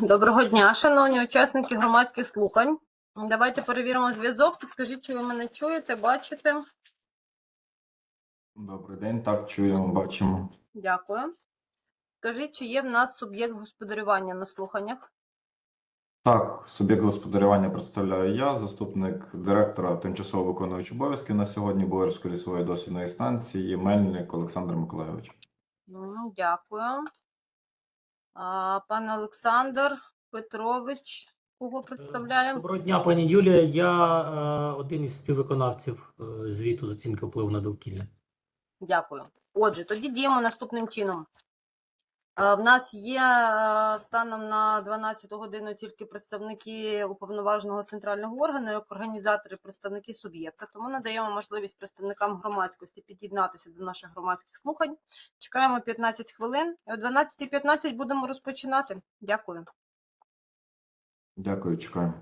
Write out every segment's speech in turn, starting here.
Доброго дня, шановні учасники громадських слухань. Давайте перевіримо зв'язок. Підкажіть, чи ви мене чуєте, бачите? Добрий день, так чуємо, бачимо. Дякую. Скажіть, чи є в нас суб'єкт господарювання на слуханнях? Так, суб'єкт господарювання представляю я, заступник директора тимчасово виконуючий обов'язки на сьогодні Боярської лісової дослідної станції Мельник Олександр Миколайович. Ну, Дякую. Пан Олександр Петрович, кого представляємо? Доброго дня, пані Юлія. Я е, один із співвиконавців е, звіту з оцінки впливу на довкілля. Дякую. Отже, тоді діємо наступним чином. Е, В нас є е, станом на 12 годину тільки представники уповноваженого центрального органу, як організатори, представники суб'єкта. Тому надаємо можливість представникам громадськості під'єднатися до наших громадських слухань. Чекаємо 15 хвилин. О 12.15 будемо розпочинати. Дякую. Дякую, чекаємо.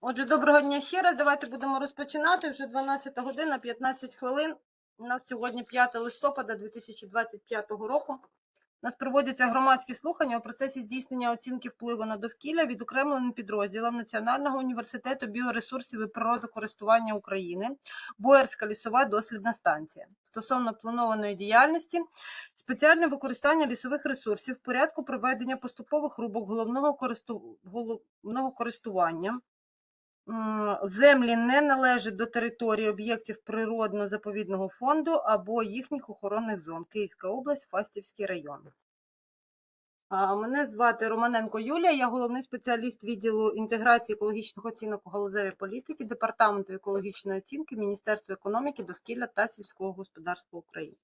Отже, доброго дня ще раз. Давайте будемо розпочинати. Вже 12 година, 15 хвилин. У нас сьогодні 5 листопада 2025 року. Нас проводяться громадські слухання у процесі здійснення оцінки впливу на довкілля відокремленим підрозділом Національного університету біоресурсів і природокористування України Боярська лісова дослідна станція стосовно планованої діяльності, спеціальне використання лісових ресурсів в порядку проведення поступових рубок головного користування. Землі не належать до території об'єктів природно-заповідного фонду або їхніх охоронних зон. Київська область, Фастівський район. Мене звати Романенко Юлія, я головний спеціаліст відділу інтеграції екологічних оцінок у галузевій політики Департаменту екологічної оцінки Міністерства економіки, довкілля та сільського господарства України.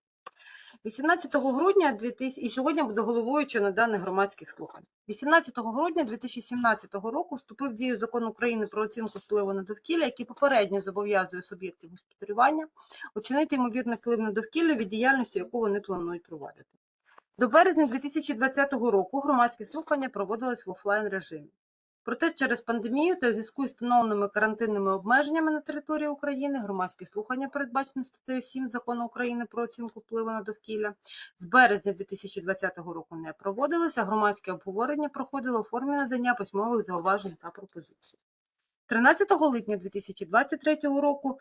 18 грудня 2000, і сьогодні буду головуючою на даних громадських слухань. 18 грудня 2017 року вступив в дію закон України про оцінку впливу на довкілля, який попередньо зобов'язує суб'єктів господарювання оцінити ймовірний вплив на довкілля від діяльності, яку вони планують проводити. До березня 2020 року громадські слухання проводились в офлайн режимі. Проте через пандемію та в зв'язку з встановленими карантинними обмеженнями на території України громадські слухання, передбачені статтею 7 Закону України про оцінку впливу на довкілля, з березня 2020 року не проводилися. Громадське обговорення проходило у формі надання письмових зауважень та пропозицій. 13 липня 2023 року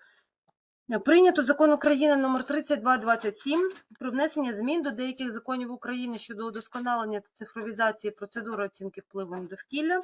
Прийнято закон України номер 3227 про внесення змін до деяких законів України щодо удосконалення та цифровізації процедури оцінки впливу на довкілля,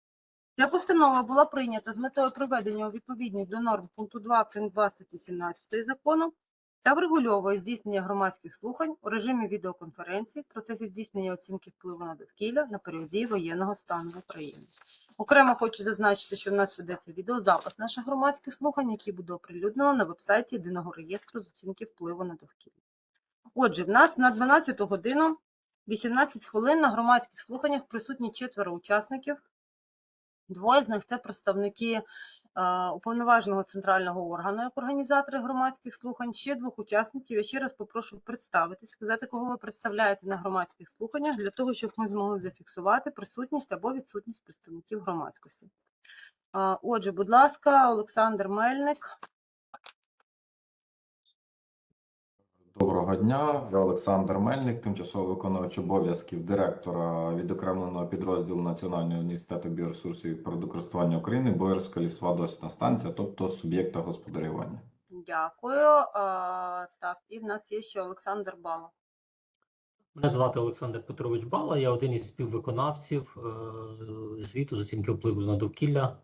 Ця постанова була прийнята з метою приведення у відповідність до норм пункту 2 прим. 2 статті 17 закону та врегульовує здійснення громадських слухань у режимі відеоконференції в процесі здійснення оцінки впливу на довкілля на період дії воєнного стану в Україні. Окремо хочу зазначити, що в нас ведеться відеозапис наших громадських слухань, які буде оприлюднено на вебсайті Єдиного реєстру з оцінки впливу на довкілля. Отже, в нас на 12 годину 18 хвилин на громадських слуханнях присутні четверо учасників. Двоє з них це представники е, уповноваженого центрального органу як організатори громадських слухань. Ще двох учасників я ще раз попрошу представитись, сказати, кого ви представляєте на громадських слуханнях, для того, щоб ми змогли зафіксувати присутність або відсутність представників громадськості. Е, Отже, будь ласка, Олександр Мельник. Доброго дня, я Олександр Мельник, тимчасово виконувач обов'язків директора відокремленого підрозділу Національного університету біоресурсів і природокористування України, Боярська лісова дослідна станція, тобто суб'єкта господарювання. Дякую. Так, і в нас є ще Олександр Бала. Мене звати Олександр Петрович Бала, я один із співвиконавців е, звіту з оцінки впливу на довкілля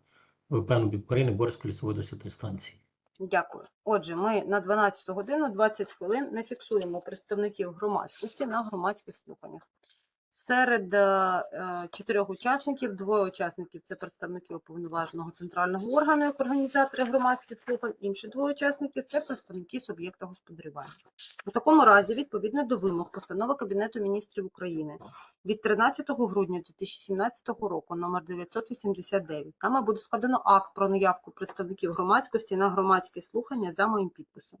ВПН України Борської лісової дослідної станції. Дякую. Отже, ми на 12 годину 20 хвилин не фіксуємо представників громадськості на громадських слуханнях. Серед е, е, чотирьох учасників, двоє учасників це представники уповноваженого центрального органу як організатори громадських слухань, інші двоє учасників це представники суб'єкта господарювання. У такому разі, відповідно до вимог постанови Кабінету міністрів України від 13 грудня 2017 року номер 989, нами буде складено акт про наявку представників громадськості на громадські слухання за моїм підписом.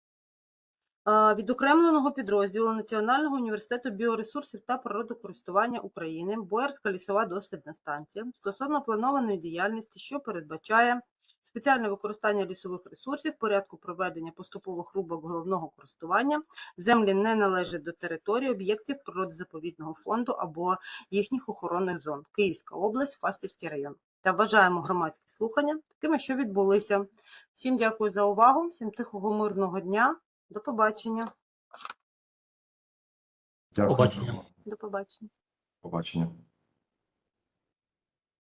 Відокремленого підрозділу Національного університету біоресурсів та природокористування України Боярська лісова дослідна станція стосовно планованої діяльності, що передбачає спеціальне використання лісових ресурсів в порядку проведення поступових рубок головного користування. Землі не належать до території об'єктів природозаповідного фонду або їхніх охоронних зон. Київська область, Фастівський район. Та вважаємо громадські слухання такими, що відбулися. Всім дякую за увагу, всім тихого мирного дня. До побачення. Дякую. Побачення. До побачення. Побачення.